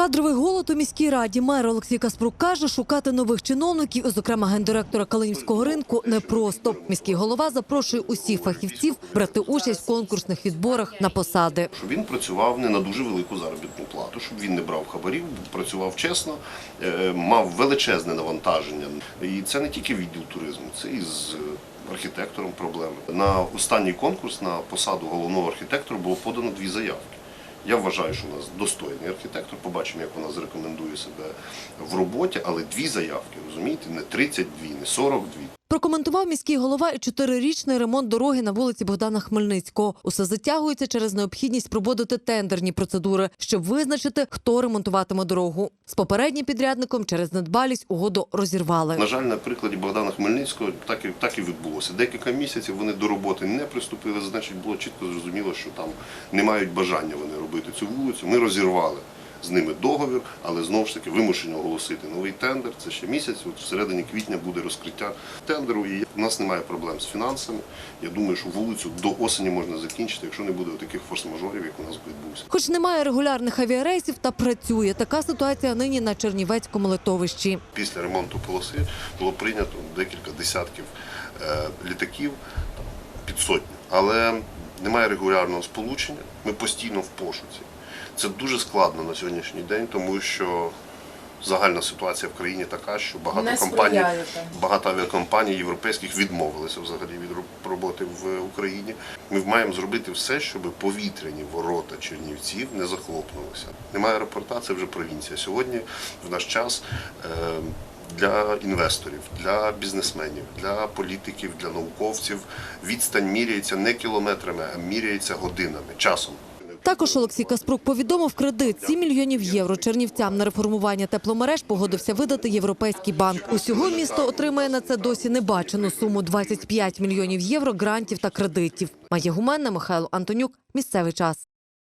Кадровий голод у міській раді мер Олексій Каспрук каже, шукати нових чиновників, зокрема гендиректора Калинівського ринку, непросто. Міський голова запрошує усіх фахівців брати участь в конкурсних відборах на посади. щоб він працював не на дуже велику заробітну плату, щоб він не брав хабарів, працював чесно, е, мав величезне навантаження. І це не тільки відділ туризму, це і з архітектором проблеми. На останній конкурс на посаду головного архітектора було подано дві заявки. Я вважаю, що у нас достойний архітектор. Побачимо, як вона зарекомендує себе в роботі, але дві заявки, розумієте, не 32, не 42. Прокоментував міський голова і чотирирічний ремонт дороги на вулиці Богдана Хмельницького. Усе затягується через необхідність проводити тендерні процедури, щоб визначити, хто ремонтуватиме дорогу. З попереднім підрядником через недбалість угоду розірвали. На жаль, на прикладі Богдана Хмельницького так і так і відбулося. Декілька місяців вони до роботи не приступили. Значить, було чітко зрозуміло, що там не мають бажання вони робити цю вулицю. Ми розірвали з ними договір, але знову ж таки вимушені оголосити новий тендер. Це ще місяць. От в середині квітня буде розкриття тендеру. І в нас немає проблем з фінансами. Я думаю, що вулицю до осені можна закінчити, якщо не буде таких форс-мажорів, як у нас відбувся. Хоч немає регулярних авіарейсів, та працює. Така ситуація нині на Чернівецькому литовищі. Після ремонту полоси було прийнято декілька десятків е, літаків під сотню. Але немає регулярного сполучення. Ми постійно в пошуці. Це дуже складно на сьогоднішній день, тому що загальна ситуація в країні така, що багато компаній, багато авіакомпаній європейських відмовилися взагалі від роботи в Україні. Ми маємо зробити все, щоб повітряні ворота Чернівців не захлопнулися. Немає аеропорта, це вже провінція. Сьогодні в наш час. Е, для інвесторів, для бізнесменів, для політиків, для науковців відстань міряється не кілометрами, а міряється годинами, часом. Також Олексій Каспрук повідомив кредит 7 мільйонів євро чернівцям на реформування тепломереж погодився видати Європейський банк. Усього місто отримає на це досі небачену суму 25 мільйонів євро грантів та кредитів. Має гуменна Михайло Антонюк. Місцевий час.